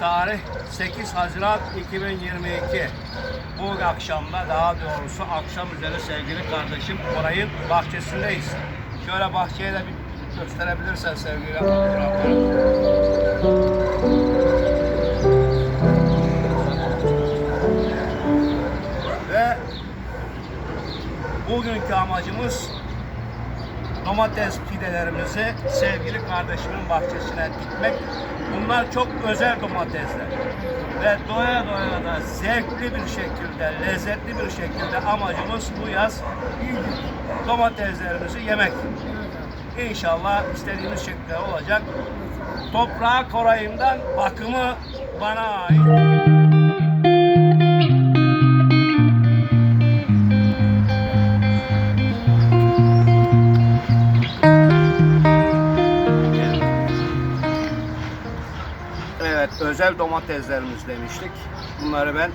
tarih 8 Haziran 2022. Bu akşamda daha doğrusu akşam üzeri sevgili kardeşim Koray'ın bahçesindeyiz. Şöyle bahçeyi de bir gösterebilirsen sevgili fotoğrafları. Bugünkü amacımız domates fidelerimizi sevgili kardeşimin bahçesine dikmek. Bunlar çok özel domatesler. Ve doya doya da zevkli bir şekilde, lezzetli bir şekilde amacımız bu yaz domateslerimizi yemek. İnşallah istediğimiz şekilde olacak. Toprağa korayımdan bakımı bana ait. Özel domateslerimiz demiştik. Bunları ben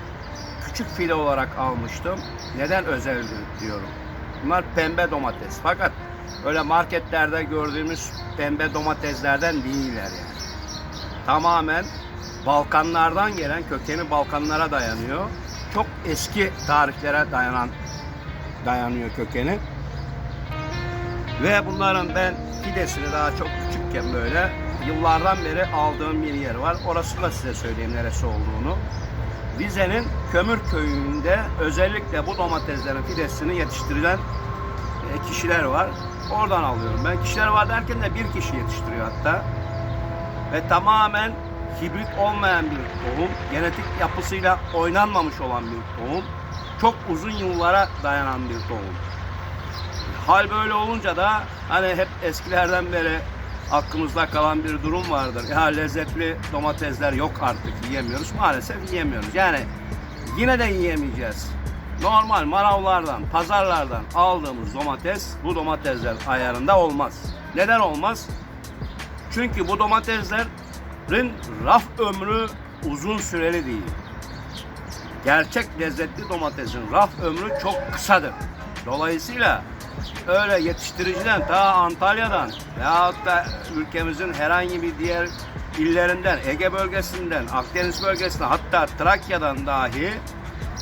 küçük file olarak almıştım. Neden özel diyorum? Bunlar pembe domates. Fakat öyle marketlerde gördüğümüz pembe domateslerden değiller yani. Tamamen Balkanlardan gelen kökeni Balkanlara dayanıyor. Çok eski tarihlere dayanan dayanıyor kökeni. Ve bunların ben fidesini daha çok küçükken böyle yıllardan beri aldığım bir yer var. Orası da size söyleyeyim neresi olduğunu. Rize'nin Kömür Köyü'nde özellikle bu domateslerin fidesini yetiştirilen e, kişiler var. Oradan alıyorum. Ben kişiler var derken de bir kişi yetiştiriyor hatta. Ve tamamen hibrit olmayan bir tohum, genetik yapısıyla oynanmamış olan bir tohum, çok uzun yıllara dayanan bir tohum. Hal böyle olunca da hani hep eskilerden beri aklımızda kalan bir durum vardır. Ya lezzetli domatesler yok artık yiyemiyoruz. Maalesef yiyemiyoruz. Yani yine de yiyemeyeceğiz. Normal manavlardan, pazarlardan aldığımız domates bu domatesler ayarında olmaz. Neden olmaz? Çünkü bu domateslerin raf ömrü uzun süreli değil. Gerçek lezzetli domatesin raf ömrü çok kısadır. Dolayısıyla öyle yetiştiriciden ta Antalya'dan veyahut da ülkemizin herhangi bir diğer illerinden, Ege bölgesinden, Akdeniz bölgesinden hatta Trakya'dan dahi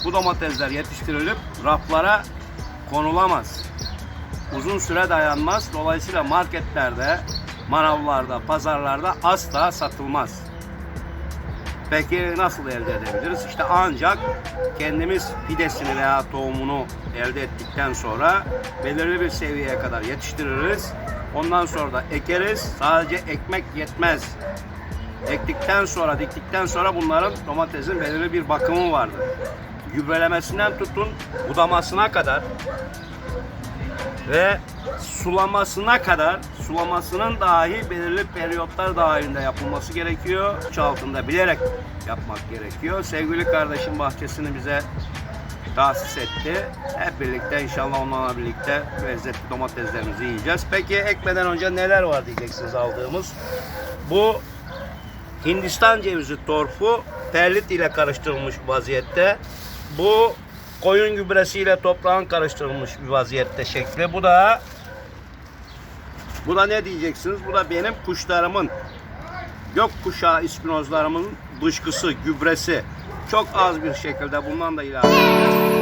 bu domatesler yetiştirilip raflara konulamaz. Uzun süre dayanmaz. Dolayısıyla marketlerde, manavlarda, pazarlarda asla satılmaz. Peki nasıl elde edebiliriz? İşte ancak kendimiz fidesini veya tohumunu elde ettikten sonra belirli bir seviyeye kadar yetiştiririz. Ondan sonra da ekeriz. Sadece ekmek yetmez. Ektikten sonra, diktikten sonra bunların domatesin belirli bir bakımı vardır. Gübrelemesinden tutun budamasına kadar ve sulamasına kadar sulamasının dahi belirli periyotlar dahilinde yapılması gerekiyor. Üç altında bilerek yapmak gerekiyor. Sevgili kardeşim bahçesini bize tahsis etti. Hep birlikte inşallah onlarla birlikte lezzetli domateslerimizi yiyeceğiz. Peki ekmeden önce neler var diyeceksiniz aldığımız. Bu Hindistan cevizi torfu perlit ile karıştırılmış vaziyette. Bu koyun gübresiyle toprağın karıştırılmış bir vaziyette şekli. Bu da bu da ne diyeceksiniz? Bu da benim kuşlarımın gökkuşağı ispinozlarımın dışkısı, gübresi. Çok az bir şekilde bundan da ilave.